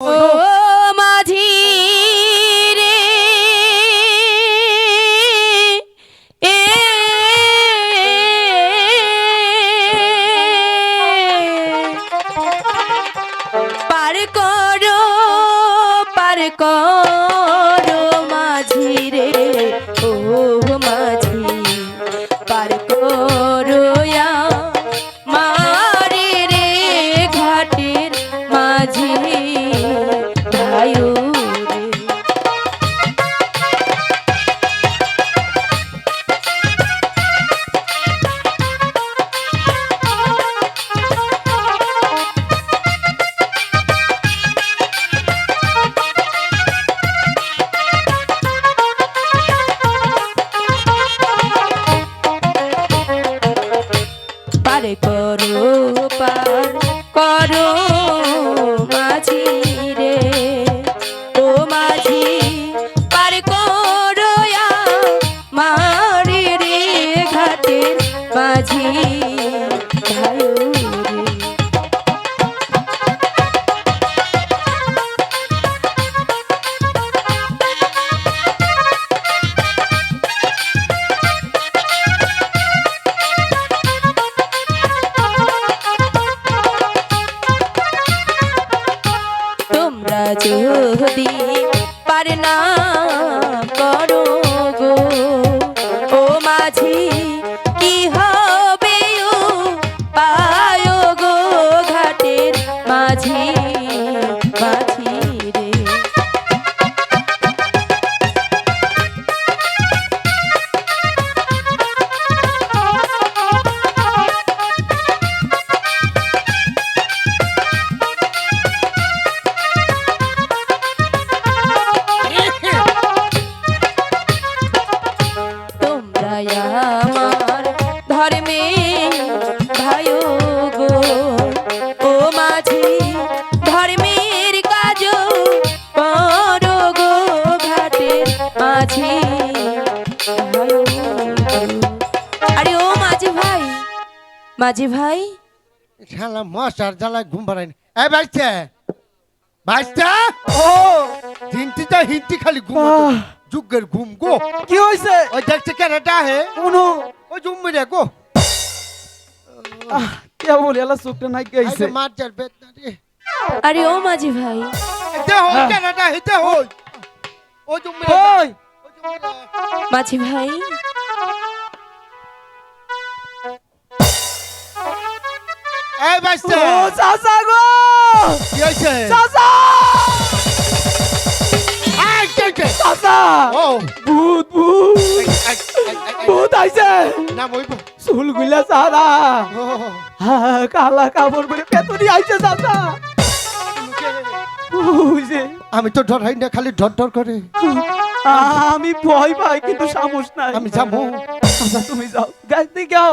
ও মাঝি মাঝি ভাই? শালা মশার জ্বালায় ঘুম পাড়ায়নি। এ বাইছে বাইছে ও! তো হিন্দি খালি ঘুম যুগের ঘুম গো। কি হয়েছে ওই দেখছে কেনাটা হে? কোনো ওই জুম মেরে গো। কে বলি আলা চোখটা নাই গেছে মার যার না রে। আরে ও মাঝি ভাই। এতে হই হ্যাঁ। কেনাটা হেতে হই। ও জুম মেরে ওই ও জুম মাঝি ভাই। এই বাইছে ও চাচা গো! কি হইছে চাচা! আই কে কে? চাচা! ও। ভূত ভূত! ভূত আইছে! না সারা কালা কাপড় পরে পেতনি আইছে চাচা। আমি তো ডরাই না খালি ডর ডর করে। আমি ভয় পাই কিন্তু সাহস নাই। আমি যাব। তুমি যাও। গাছ যাও।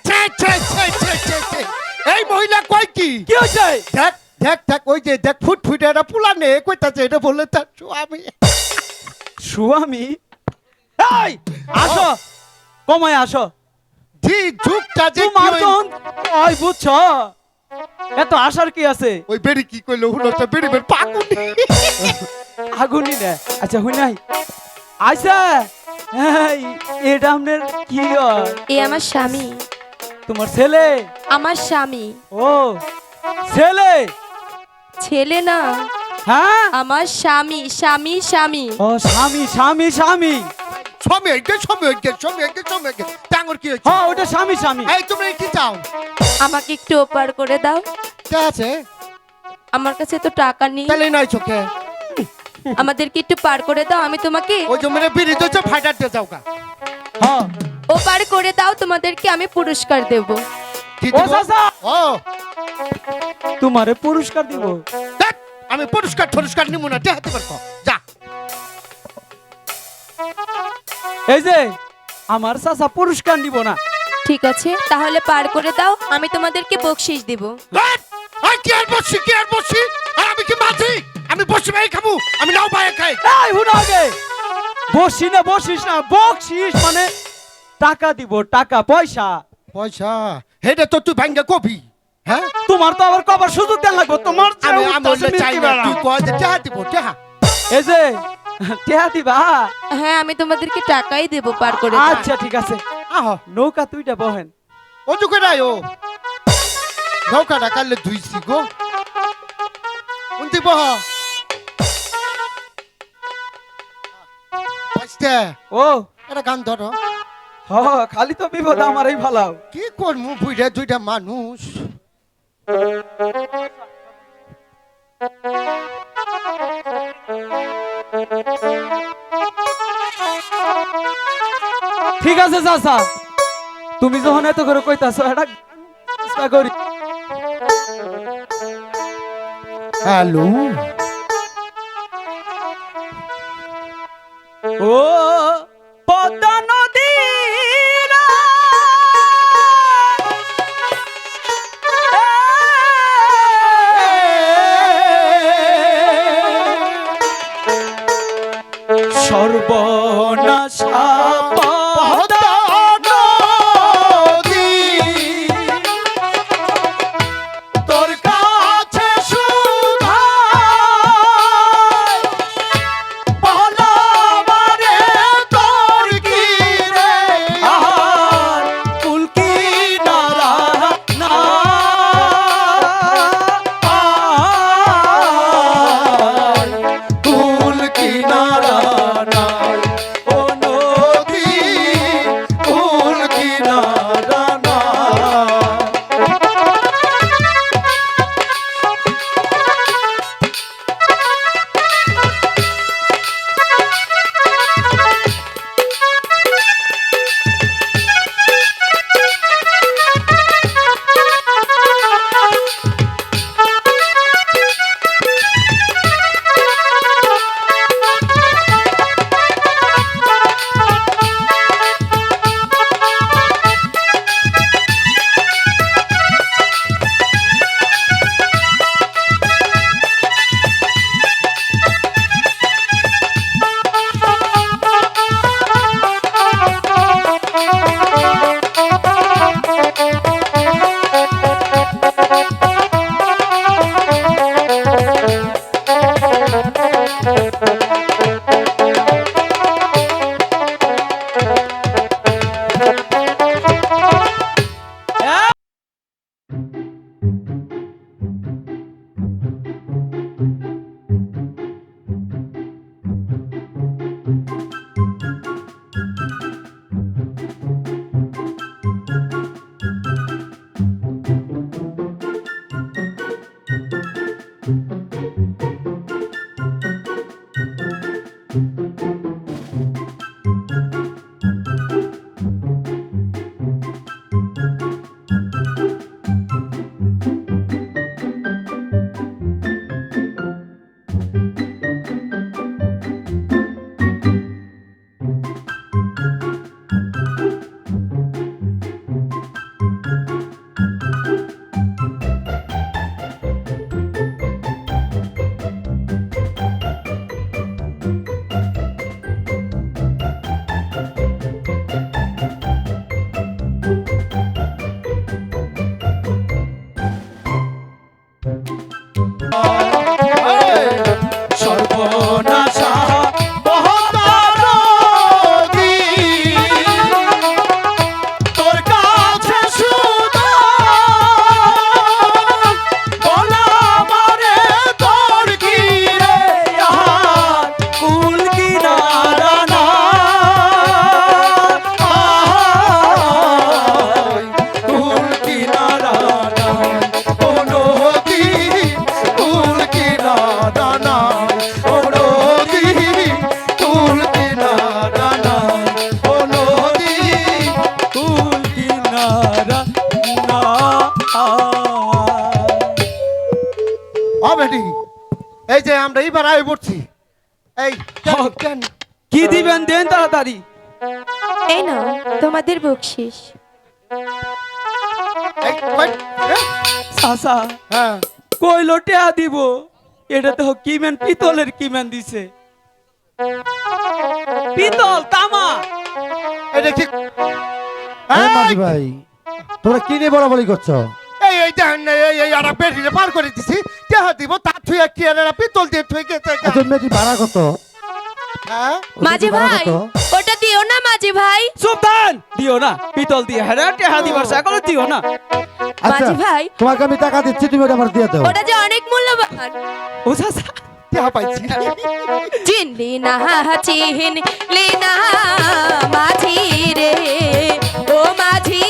এই মহিলা কয় কি? কি হয়েছে দেখ দেখ দেখ ওই যে দেখ ফুট ফুটে একটা পুলানে কইতাছে এটা বলে তার আমি স্বামী? এই আসো। কমায় আসো। জি যুগটা যে তোমার ওই- তখন ওই বুঝছ? এত আসার কি আছে? ওই বেরি কি কইলো হুনটা বেরি বের পাকুনি আগুনি রে আচ্ছা হুই নাই। আইসা। এই এটা আপনার কি হয়? এ আমার স্বামী। তোমার ছেলে? আমার স্বামী। ও ছেলে? ছেলে না। হ্যাঁ? আমার স্বামী স্বামী স্বামী। ও স্বামী স্বামী স্বামী। হইতে সময় হইতে সময় হইতে সময় হইতে টাঙ্গর কি হ্যাঁ ওটা স্বামী স্বামী। এই তোমরা কি চাও। আমাকে একটু ওপার করে দাও। কে আছে? আমার কাছে তো টাকা নেই। তাহলে নাই চোখে আমাদেরকে একটু পার করে দাও আমি তোমাকে ওই যে মেরে বিড়ি তো ফাটাতে যাও গা। হ্যাঁ। ওপার করে দাও তোমাদেরকে আমি পুরস্কার দেব। কি ও দিব? চাচা ও। তোমারে পুরস্কার দিব। আমি পুরস্কার পুরস্কার নিব না পারব যা। এই যে আমার চাচা পুরস্কার নিব না। ঠিক আছে তাহলে পার করে দাও আমি তোমাদেরকে বকশিস দেব। এই, এই কি আর বসছি কি আর বসছি আর আমি কি মাঝি আমি বসে ভাই খাব আমি নাও পায়ে খাই। এই হুন আগে। বসি না বসিস না বকশিস মানে টাকা দিব টাকা পয়সা। পয়সা? হেডে তো তুই ভাঙ্গা কবি হ্যাঁ? তোমার তো আবার কবার সুযোগ দেন লাগবে তোমার যে আমি আমি উঠতাছে বললে চাই না তুই কয় যে টেহা দিব টেহা। এই যে টেহা দিবা? হ্যাঁ আমি তোমাদেরকে টাকাই দেব পার করে আচ্ছা ঠিক আছে। আহ নৌকা তুইটা বহেন। ও তো করে আয়ো নৌকাটা কালে ধুইছি গো। উনতি বহ। ও। এটা গান ধরো। হ খালি তো বিপদ আমার এই ভালো কি করব বুঝে দুইটা মানুষ? ঠিক আছে চাচা। তুমি যখন এত করে কইতাছো এটা করি। হ্যালো? ও দেন তাড়াতাড়ি। এই নাও তোমাদের বকশিস। এ? চাচা হ্যাঁ। কইলো টেয়া দিব। এটা তো কিমেন পিতলের কিমেন দিছে। পিতল তামা। এটা হ্যাঁ মাঝি ভাই তোমরা কি নিয়ে বলাবলি করছ? এই এই দেখেন না, এই এই আর বেরিয়ে পার করে দিছি। দেহা দিব তার থুয়া কি আর পিতল দিয়ে থুয়ে গেছে। আচ্ছা মেয়েটি ভাড়া কত? মাঝি ভাড়া ভাই? ওটা দিও না মাঝি ভাই। সুলতান দিও না পিতল দিয়ে হ্যাঁ টেহা দিবার সাকল দিও না। আচ্ছা মাঝি ভাই। তোমাকে আমি টাকা দিচ্ছি তুমি ওটা আমার দিয়ে দাও। ওটা যে অনেক মূল্যবান। ও চাচা দেহা পাইছি। চিনলি না চিনলি না মাঝি রে ও মাঝি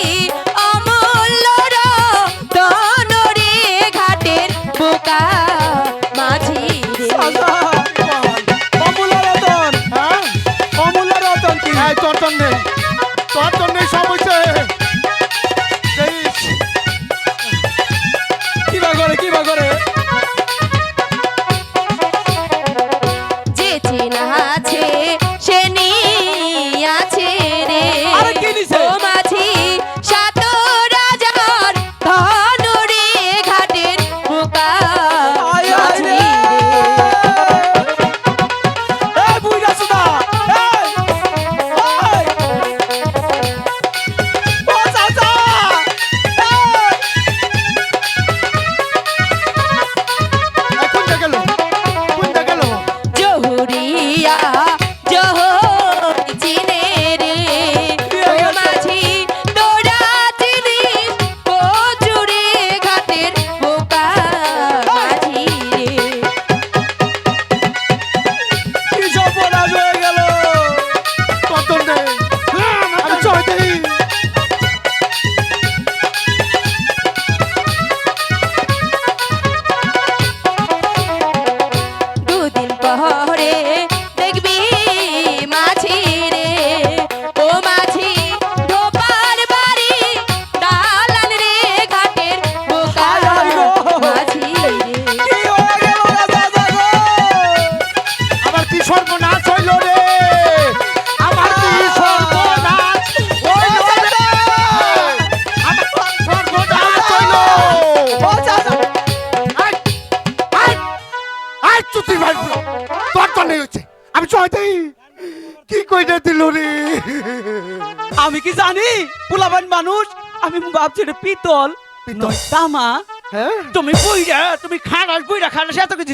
কি জানি? পুলাবান মানুষ আমি ভাবছি এটা পিতল। পিতল। তামা হ্যাঁ? তুমি বইরা তুমি খারাস বইরা খারাস এত কিছু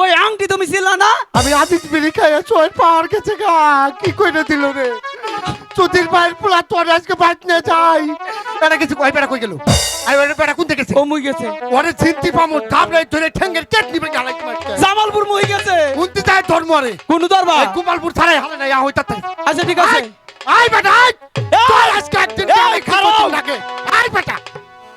ওই আংটি তুমি ছিল না? আমি আদিত বিড়ি খাইয়া পাওয়ার গেছে গা কি কইরা দিল রে? ভাইয়ের পোলা তোর আজকে বাইক নিয়ে যাই কিছু কই বেড়া কই গেল? আই ওরে বেড়া কোন গেছে? ও মুই গেছে। ওরে চিন্তি পামু ধরে ঠেঙ্গের কেট নিবে গালাই জামালপুর মুই গেছে। যায় ধর্ম রে? কোন দরবার? গোপালপুর থানায় হালে না ইয়া হইতা আচ্ছা ঠিক আছে। আই বেটা আই তোর আজকে একদিন আমি খাব। লাগে আই বেটা।